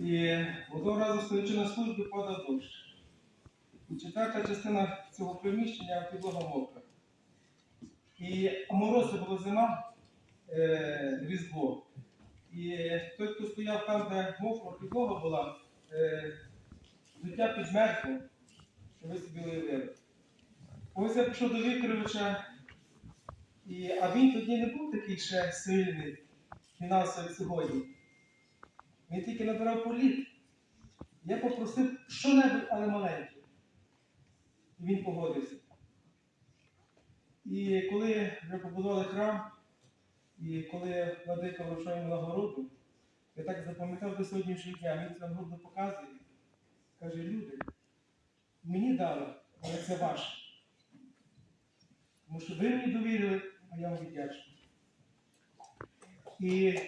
І одного разу стоячи на службі падав дощ. І четверта частина цього приміщення підлога мокра. І мороз була зима, е, різдво. І той, хто стояв там, де мокра підлога була, е, життя підмерзло, що ви собі уявили. Ось я пішов до Вікторовича, і, а він тоді не був такий ще сильний фінансово як сьогодні. Він тільки набирав політ. Я попросив що-небудь, але маленьке. І він погодився. І коли вже побудували храм, і коли владика вручав йому нагороду, я так запам'ятав до сьогоднішнього дня, він цю нагороду показує. Каже, люди, мені дали, але це ваше. Тому що ви мені довірили, а я вам віддячний. І